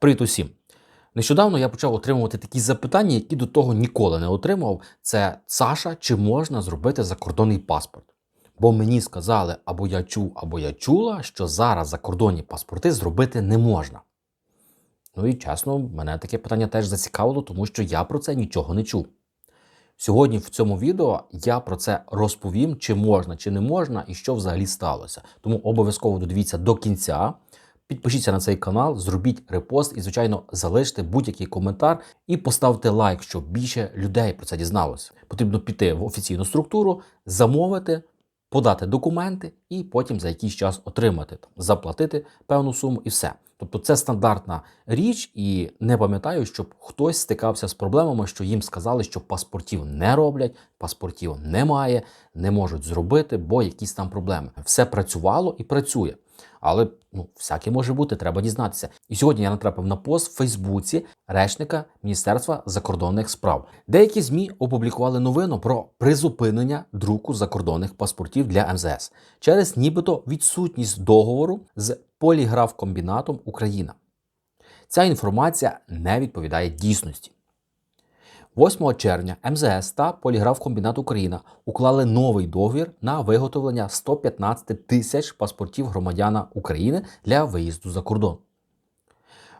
Привіт усім! Нещодавно я почав отримувати такі запитання, які до того ніколи не отримував. Це Саша, чи можна зробити закордонний паспорт? Бо мені сказали, або я чув, або я чула, що зараз закордонні паспорти зробити не можна. Ну і чесно, мене таке питання теж зацікавило, тому що я про це нічого не чув. Сьогодні в цьому відео я про це розповім, чи можна, чи не можна, і що взагалі сталося. Тому обов'язково додивіться до кінця. Підпишіться на цей канал, зробіть репост і, звичайно, залиште будь-який коментар і поставте лайк, щоб більше людей про це дізналося. Потрібно піти в офіційну структуру, замовити, подати документи і потім за якийсь час отримати, заплатити певну суму і все. Тобто це стандартна річ, і не пам'ятаю, щоб хтось стикався з проблемами, що їм сказали, що паспортів не роблять, паспортів немає, не можуть зробити, бо якісь там проблеми. Все працювало і працює. Але ну, всяке може бути, треба дізнатися. І сьогодні я натрапив на пост в Фейсбуці речника Міністерства закордонних справ. Деякі ЗМІ опублікували новину про призупинення друку закордонних паспортів для МЗС через нібито відсутність договору з поліграфкомбінатом Україна. Ця інформація не відповідає дійсності. 8 червня МЗС та Поліграфкомбінат Україна уклали новий договір на виготовлення 115 тисяч паспортів громадяна України для виїзду за кордон.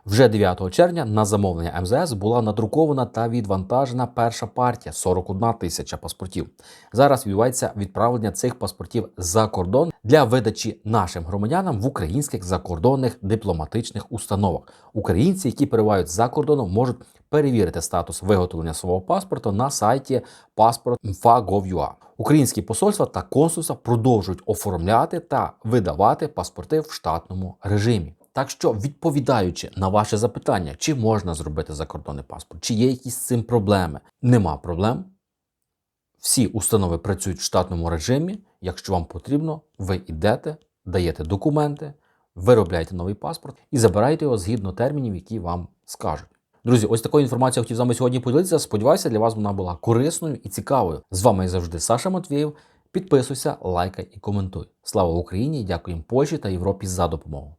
Вже 9 червня на замовлення МЗС була надрукована та відвантажена перша партія 41 тисяча паспортів. Зараз відбувається відправлення цих паспортів за кордон для видачі нашим громадянам в українських закордонних дипломатичних установах. Українці, які перебувають за кордоном, можуть перевірити статус виготовлення свого паспорту на сайті passport.mfa.gov.ua. Українські посольства та консульства продовжують оформляти та видавати паспорти в штатному режимі. Так що, відповідаючи на ваше запитання, чи можна зробити закордонний паспорт, чи є якісь з цим проблеми, нема проблем. Всі установи працюють в штатному режимі. Якщо вам потрібно, ви йдете, даєте документи, виробляєте новий паспорт і забираєте його згідно термінів, які вам скажуть. Друзі, ось такою інформацією хотів з вами сьогодні поділитися. Сподіваюся, для вас вона була корисною і цікавою. З вами завжди Саша Матвєєв. Підписуйся, лайкай і коментуй. Слава Україні! Дякуємо Польщі та Європі за допомогу.